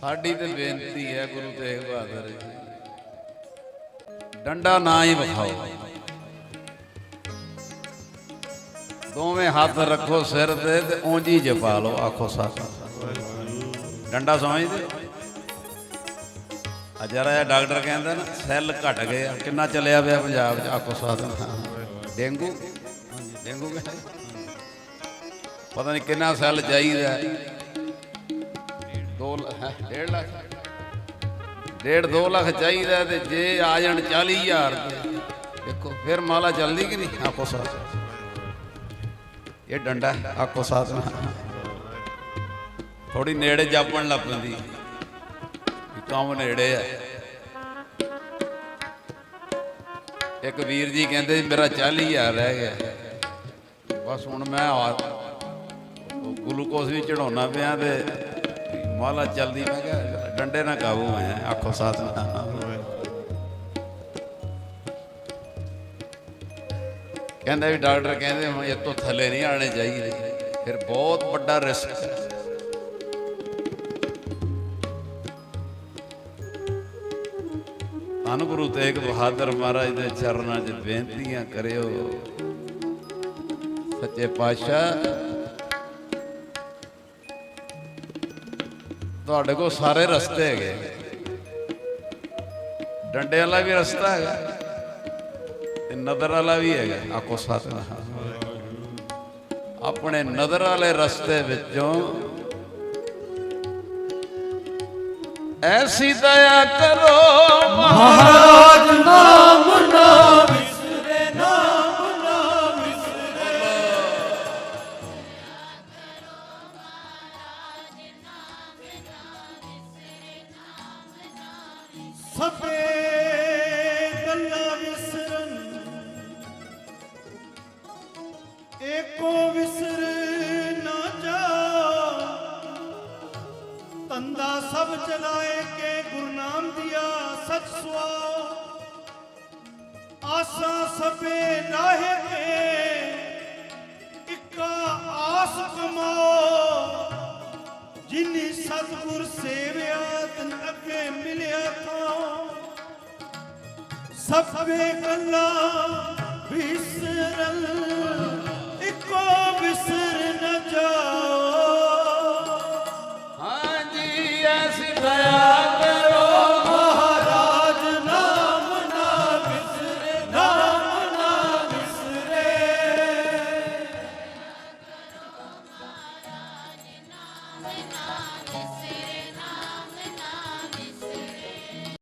ਸਾਡੀ ਤੇ ਬੇਨਤੀ ਹੈ ਗੁਰੂ ਤੇਗ ਬਹਾਦਰ ਜੀ। ਡੰਡਾ ਨਾ ਹੀ ਵਿਖਾਓ। ਦੋਵੇਂ ਹੱਥ ਰੱਖੋ ਸਿਰ ਤੇ ਤੇ ਉਂਝ ਜਪਾ ਲਓ, ਆਖੋ ਸਾਥ ਡੰਡਾ ਸਮਝਦੇ? ਆ ਜਰਾ ਜਿਹਾ ਡਾਕਟਰ ਕਹਿੰਦਾ ਨਾ, ਸੈੱਲ ਘਟ ਗਏ ਆ, ਕਿੰਨਾ ਚੱਲਿਆ ਪਿਆ ਪੰਜਾਬ 'ਚ? ਆਖੋ ਸਾਥ ਡੇਂਗੂ? ਹਾਂਜੀ, ਡੇਂਗੂ ਪਤਾ ਨਹੀਂ ਕਿੰਨਾ ਸੈੱਲ ਚਾਹੀਦਾ। ਡੇਢ ਲੱਖ। ਡੇਢ 2 ਲੱਖ ਚਾਹੀਦਾ ਤੇ ਜੇ ਆ ਜਾਣ 40000 ਤੇ। ਦੇਖੋ ਫਿਰ ਮਾਲਾ ਚੱਲਦੀ ਕਿ ਨਹੀਂ? ਆਖੋ ਸਾਥ। ਇਹ ਡੰਡਾ ਆਖੋ ਸਾਥ ਥੋੜੀ ਨੇੜੇ ਜਾਪਣ ਲੱਗ ਪੈਂਦੀ। ਕੰਮ ਨੇੜੇ ਆ। ਇੱਕ ਵੀਰ ਜੀ ਕਹਿੰਦੇ ਮੇਰਾ 40000 ਰਹਿ ਗਿਆ। ਬਸ ਹੁਣ ਮੈਂ ਗਲੂਕੋਜ਼ ਵੀ ਚੜਾਉਣਾ ਪਿਆ ਤੇ ਮਾਲਾ ਚੱਲਦੀ ਮੈਂ ਕਿਹਾ, ਡੰਡੇ ਨਾ ਕਾਬੂ ਮੈਂ ਆਖੋ ਸਾਥ ਕਹਿੰਦਾ ਵੀ ਡਾਕਟਰ ਕਹਿੰਦੇ ਹੁਣ ਇਹ ਤੋਂ ਥੱਲੇ ਨਹੀਂ ਆਣੇ ਚਾਹੀਦੇ। ਫਿਰ ਬਹੁਤ ਵੱਡਾ ਰਿਸਕ ਹੈ ਧੰਨ ਗੁਰੂ ਤੇਗ ਬਹਾਦਰ ਮਹਾਰਾਜ ਦੇ ਚਰਨਾਂ 'ਚ ਬੇਨਤੀਆਂ ਕਰਿਓ। ਸੱਚੇ ਪਾਤਸ਼ਾਹ ਤੁਹਾਡੇ ਕੋਲ ਸਾਰੇ ਰਸਤੇ ਹੈਗੇ। ਡੰਡੇ ਵਾਲਾ ਵੀ ਰਸਤਾ ਹੈਗਾ ਤੇ ਨਦਰ ਵਾਲਾ ਵੀ ਹੈਗਾ। ਆਖੋ ਸਤਿਨਾਮ। ਆਪਣੇ ਨਦਰ ਵਾਲੇ ਰਸਤੇ ਵਿੱਚੋਂ ਐਸੀ ਦਇਆ ਕਰੋ। ਮਹਾਰਾਜ! ਸਭੇ ਗੱਲਾਂ ਵਿਸਰਨ। ਏਕੋ ਵਿਸਰ ਨਾ ਜਾ ਤੰਦਾ ਸਭ ਚਲਾਏ ਕੇ ਗੁਰੂ ਨਾਮ ਦਿਆ ਸਚ ਸੁਆਓ ਆਸਾ ਸਭੇ ਲਾਹੇ ਕੇ ਸਤਗੁਰ ਸੇਵਿਆ ਤਨ ਅੱਗੇ ਮਿਲਿਆ ਤਾਂ ਸਭ ਵੇ ਕੱਲਾ ਵਿਸਰਲ ਇੱਕੋ ਵਿਸਰ ਨ ਜਾਓ ਹਾਂਜੀ ਐਸ ਦਇਆ Amen.